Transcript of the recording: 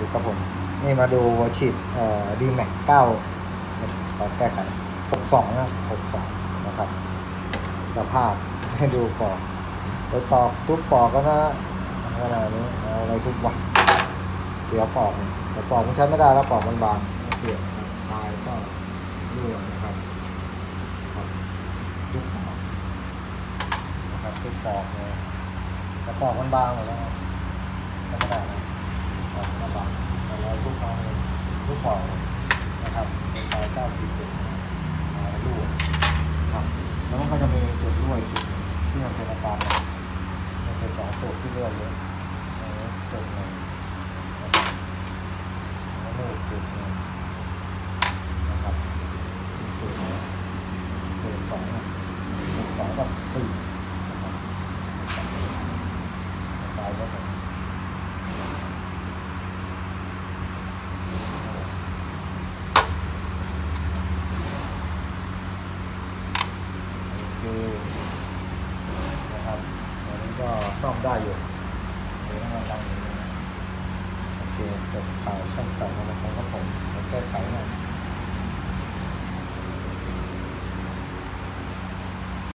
ดูครับผม นี่มาดูวฉีดดีแม็กเก้าขอแก้ไขหกสองนะหกสองนะครับ สภาพให้ดูปอกไปตอกทุบปอกก็นะขนาดนี้เอาอะไรทุบวะเสียวปอกนะแต่ปอกมันใช้ไม่ได้แล้วปอกมันบางเปลี่ยนตายก็รั่วนะครับครับทุบปอกนะครับทุบปอกเลยแต่ปอกมันบางหมดแล้วนะใช้ไม่ได้นะปอกมันบางแต่เราทุบเอาเลย ทุบปอกเลยนะครับเป็นตายเก้าสี่เจ็ดมารั่วครับแล้วมันก็จะมีจุดรั่วอีกจุดที่มันเป็นอาการหนักมันเป็นสองจุดที่รั่วเยอะอันนี้จุดหนึ่งนะครับแล้วนี่อีกจุดหนึ่งนะครับมีสูตรนะสูตรสองนะสูตรสองกับสี่ ก็ซ่อมได้อยู่เดี๋ยวเราลองดูโอเคจบข่าวช่องต่อมาแล้วครับผมแก้ไขนะ